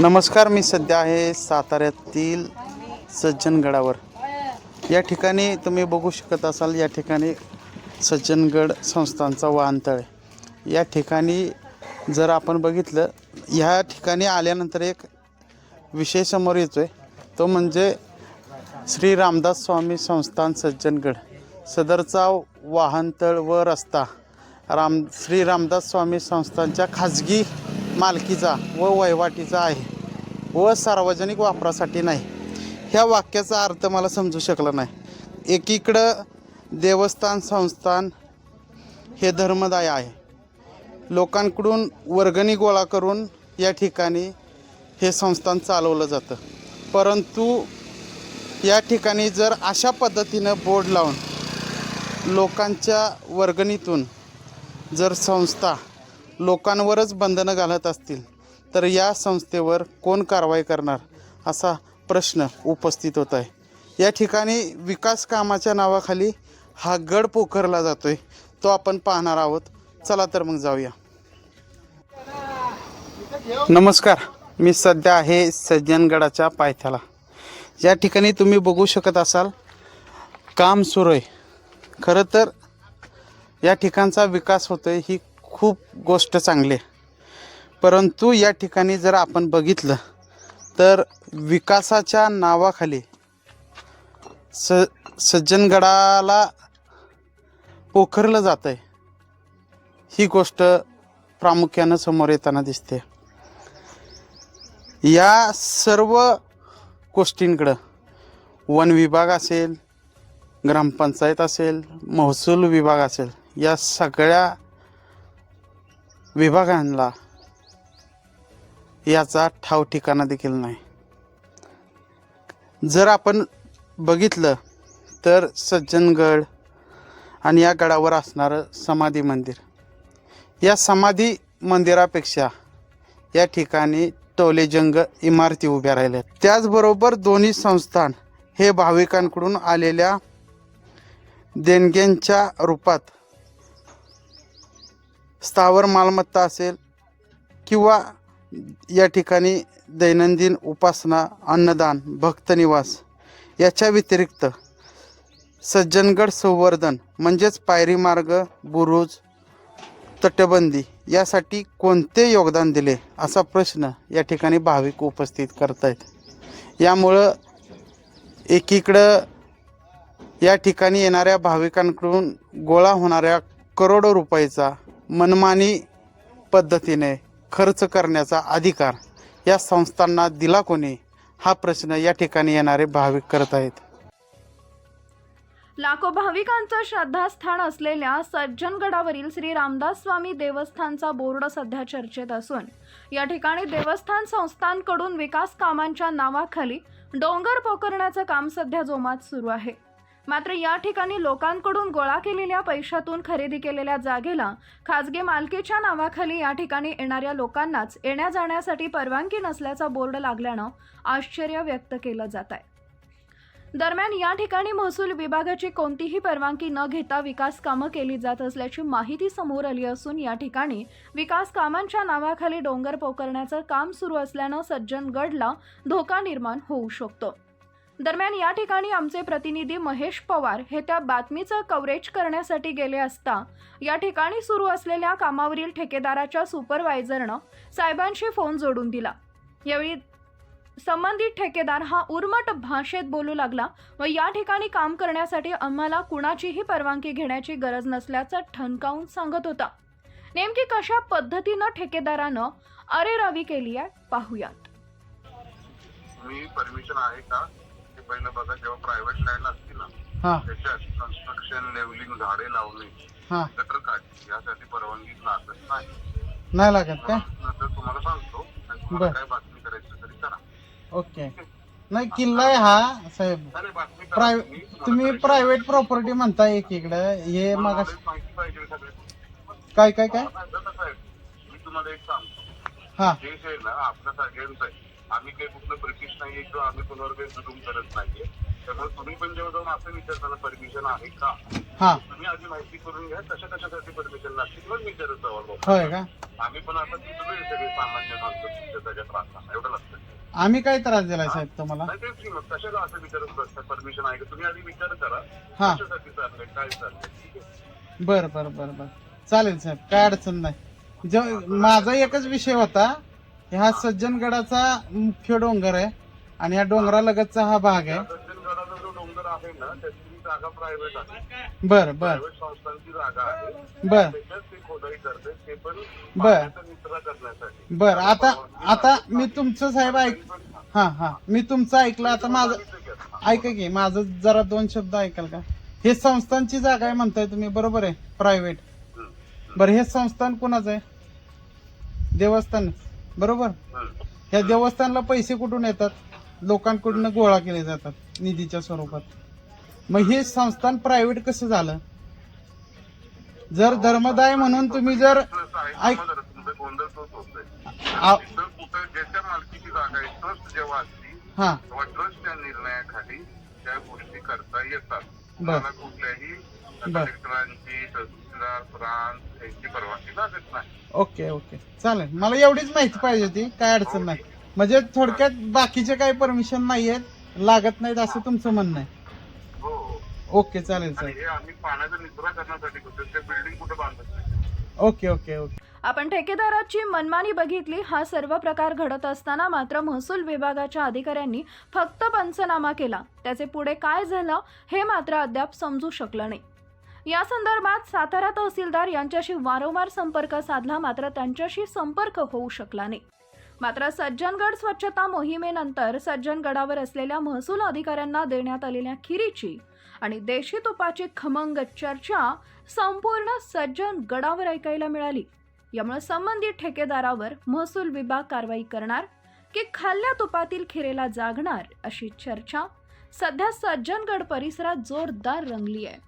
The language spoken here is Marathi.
नमस्कार मी सध्या आहे साताऱ्यातील सज्जनगडावर या ठिकाणी तुम्ही बघू शकत असाल या ठिकाणी सज्जनगड संस्थांचा वाहनतळ या ठिकाणी जर आपण बघितलं ह्या ठिकाणी आल्यानंतर एक विषय समोर येतो आहे तो म्हणजे श्री रामदास स्वामी संस्थान सज्जनगड सदरचा वाहनतळ व रस्ता. राम श्री रामदास स्वामी संस्थांच्या खाजगी मालकीचा व वहिवाटीचा आहे व सार्वजनिक वापरासाठी नाही. ह्या वाक्याचा अर्थ मला समजू शकला नाही. एकीकडं देवस्थान संस्थान हे धर्मदाय आहे. लोकांकडून वर्गणी गोळा करून या ठिकाणी हे संस्थान चालवलं जातं. परंतु या ठिकाणी जर अशा पद्धतीनं बोर्ड लावून लोकांच्या वर्गणीतून जर संस्था लोकांवरच बंधनं घालत असतील तर या संस्थेवर कोण कारवाई करणार? असा प्रश्न उपस्थित होत आहे. या ठिकाणी विकास कामाच्या नावाखाली हा गड पोखरला जातोय. तो आपण पाहणार आहोत. चला तर मग जाऊया. नमस्कार. मी सध्या आहे सज्जनगडाच्या पायथ्याला. या ठिकाणी तुम्ही बघू शकत असाल काम सुरू आहे. खरं तर या ठिकाणचा विकास होतोय ही खूप गोष्ट चांगली आहे. परंतु या ठिकाणी जर आपण बघितलं तर विकासाच्या नावाखाली स सज्जनगडाला पोखरलं जातं आहे ही गोष्ट प्रामुख्यानं समोर येताना दिसते. या सर्व गोष्टींकडं वन विभाग असेल ग्रामपंचायत असेल महसूल विभाग असेल या सगळ्या विभागांना याचा ठाव ठिकाणा देखील नाही. जर आपण बघितलं तर सज्जनगड आणि या गडावर असणारं समाधी मंदिर. या समाधी मंदिरापेक्षा या ठिकाणी टोलेजंग इमारती उभ्या राहिल्या त्याचबरोबर दोन्ही संस्थान हे भाविकांकडून आलेल्या देणग्यांच्या रूपात स्थावर मालमत्ता असेल किंवा या ठिकाणी दैनंदिन उपासना अन्नदान भक्तनिवास याच्या व्यतिरिक्त सज्जनगड संवर्धन म्हणजेच पायरी मार्ग बुरुज तटबंदी यासाठी कोणते योगदान दिले असा प्रश्न या ठिकाणी भाविक उपस्थित करतायत. यामुळं एकीकडं या ठिकाणी येणाऱ्या भाविकांकडून गोळा होणाऱ्या करोडो रुपयाचा मनमानी पद्धतीने खर्च करण्याचा अधिकार या संस्थांना दिला कोणी हा प्रश्न या ठिकाणी येणारे भाविक करत आहेत. लाखो भाविकांचं श्रद्धास्थान असलेल्या सज्जनगडावरील श्री रामदास स्वामी देवस्थानचा बोर्ड सध्या चर्चेत असून या ठिकाणी देवस्थान संस्थांकडून विकास कामांच्या नावाखाली डोंगर पोखरण्याचं काम सध्या जोमात सुरू आहे. मात्र या ठिकाणी लोकांकडून गोळा केलेल्या पैशातून खरेदी केलेल्या जागेला खाजगी मालकीच्या नावाखाली या ठिकाणी येणाऱ्या लोकांनाच येण्या जाण्यासाठी परवानगी नसल्याचा बोर्ड लागल्यानं आश्चर्य व्यक्त केलं जात आहे. दरम्यान या ठिकाणी महसूल विभागाची कोणतीही परवानगी न घेता विकास कामं केली जात असल्याची माहिती समोर आली असून या ठिकाणी विकास कामांच्या नावाखाली डोंगर पोखरण्याचं काम सुरू असल्यानं सज्जनगडला धोका निर्माण होऊ शकतो. दरम्यान या ठिकाणी आमचे प्रतिनिधी महेश पवार हे त्या बातमीचं कव्हरेज करण्यासाठी गेले असता या ठिकाणी सुरू असलेल्या कामावरील ठेकेदाराच्या सुपरवायझरनं साहेबांशी फोन जोडून दिला. यावेळी संबंधित ठेकेदार हा उर्मट भाषेत बोलू लागला व या ठिकाणी काम करण्यासाठी आम्हाला कुणाचीही परवानगी घेण्याची गरज नसल्याचं ठणकावून सांगत होता. नेमकी कशा पद्धतीनं ठेकेदारानं अरे रवी केली आहे? पाहूयात. मी परमिशन आहे का? पहिलं बघा जेव्हा प्रायव्हेट लँड असते ना हां. त्याच्यात कन्स्ट्रक्शन लेवलिंग झाडे लावणे हां. गटर काढणे यासाठी परवानगी लागत नाही. नाही लागत काय? नंतर तुम्हाला सांगतो आणि बरं. तुम्हाला काय बातमी करायची तरी करा. ओके. नाही किल्ला आहे हा साहेब. अरे बातमी करा प्रायव्हेट तुम्ही. तुम्हाला तुम्ही करायची प्रायव्हेट प्रॉपर्टी म्हणताय एकीकडं. हे मग माहिती पाहिजे काय काय काय? कसं आहे मी तुम्हाला एक सांगतो. हां. आहे ना आपल्या सगळ्यांचं आहे. आम्ही काही कुठलं ब्रिटिश नाहीये किंवा आम्ही कोणावर काही जुलूम करत नाहीये. त्यामुळे तुम्ही पण जेव्हा जाऊन असं विचारताना परमिशन आहे का? हां. तुम्ही आधी माहिती करून घ्या कशा कशासाठी परमिशन लागते मग विचारत जावा बाबा. होय का? आम्ही पण आता तिथं सगळे सामान्य माणसं तुमच्या सगळ्या त्रास एवढं ठेवा. आम्ही काय त्रास दिलाय साहेब तुम्हाला. कशाला असं विचारत बसता परमिशन आहे का? तुम्ही आधी विचार करा कशासाठी चाललंय काय चाललंय ठीक आहे? बरं बरं बरं बरं. चालेल साहेब काय अडचण नाही. माझा एकच विषय होता हा सज्जनगडाचा मुख्य डोंगर आहे आणि ह्या डोंगरालगतचा हा भाग आहे. सज्जनगडाचा जो डोंगर आहे ना त्याची जागा प्रायव्हेट आहे. बरं बरं. प्रायव्हेट संस्थांची जागा आहे. बरं. त्याच्यात ते खोदाई करते. ते पण बर. पाण्याचा निचरा करण्यासाठी. बरं आता आता मी तुमचं साहेब ऐक हां हां. मी तुमचं ऐकलं. आता माझं ऐका की माझं जरा दोन शब्द ऐकाल का? हे संस्थांची जागा आहे म्हणताय तुम्ही. बरोबर आहे. प्रायव्हेट बरं हे संस्थान कोणाचं आहे? देवस्थान. बरोबर? ह्या देवस्थानला पैसे कुठून येतात? लोकांकडून गोळा केले जातात निधीच्या स्वरूपात. मग हे संस्थान प्रायव्हेट कसं झालं? जर धर्मदाय म्हणून तुम्ही जर ऐक- ज्याच्या मालकीची जागा आहे ट्रस्ट जेव्हा असती हा. ट्रस्टच्या निर्णयाखाली त्या गोष्टी करता येतात. बर. कुठल्याही बर. कलेक्टरांची तहसीलदार प्रांत यांची परवानगी लागत नाही. Okay okay. चालेल. मला एवढीच माहिती पाहिजे होती. काय अडचण नाही. म्हणजे थोडक्यात बाकीचे काही परमिशन नाही आहेत लागत नाहीत असं तुमचं म्हणणं आहे. हो हो. ओके चालेल आणि चालेल. हे आम्ही पाण्याचा निचरा करण्यासाठी करतो ते बिल्डिंग कुठे बांधत नाही. Okay okay okay. आपण ठेकेदाराची मनमानी बघितली हा सर्व प्रकार घडत असताना मात्र महसूल विभागाच्या अधिकाऱ्यांनी फक्त पंचनामा केला. त्याचे पुढे काय झालं हे मात्र अद्याप समजू शकलं नाही. या संदर्भात सातारा तहसीलदार यांच्याशी वारंवार संपर्क साधला मात्र त्यांच्याशी संपर्क होऊ शकला नाही. मात्र सज्जनगड स्वच्छता मोहिमेनंतर सज्जनगडावर असलेल्या महसूल अधिकाऱ्यांना देण्यात आलेल्या खिरीची आणि देशी तुपाची खमंग चर्चा संपूर्ण सज्जन गडावर ऐकायला मिळाली. यामुळे संबंधित ठेकेदारावर महसूल विभाग कारवाई करणार की खाल्ल्या तुपातील खिरेला जागणार अशी चर्चा सध्या सज्जनगड परिसरात जोरदार रंगली आहे